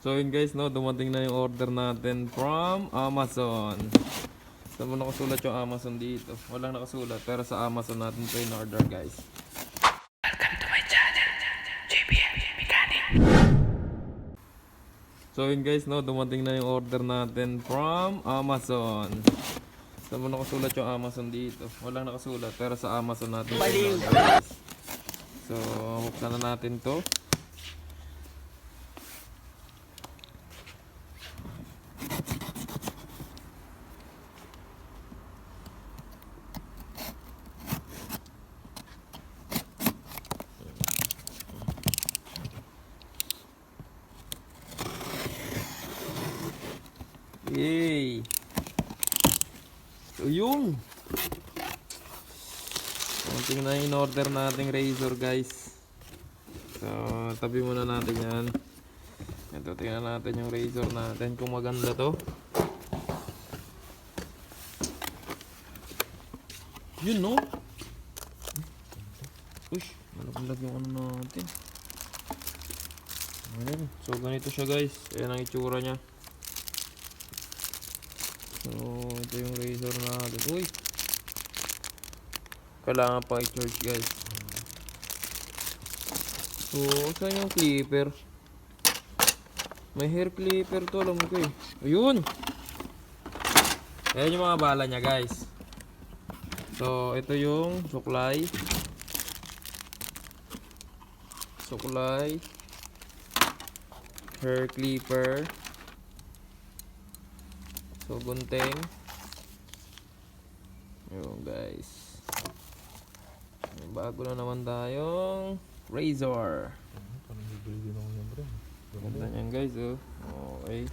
So yun guys, no, dumating na yung order natin from Amazon. Saan mo nakasulat yung Amazon dito? Walang nakasulat, pero sa Amazon natin ito in order guys. So yun guys, no, dumating na yung order natin from Amazon. Saan mo nakasulat yung Amazon dito? Walang nakasulat, pero sa Amazon natin ito in order guys. So, buksan na natin to. Yay! So yun! Konting na in order nating razor guys. So, tabi muna natin yan. Ito, tingnan natin yung razor natin kung maganda to. Yun no? Ush, malaglag yung ano natin. Ayan. So, ganito siya guys. Ayan ang itsura niya. So, ito yung razor natin. Uy! Kailangan pa i-charge guys. So, saan yung clipper? May hair clipper to, alam ko eh. Ayun! Ayan yung mga bala niya guys. So, ito yung suklay. Suklay. Hair clipper. So, gunting. Ayun guys. Bago na naman tayong razor. Bro. Ganda niyan guys oh. Okay.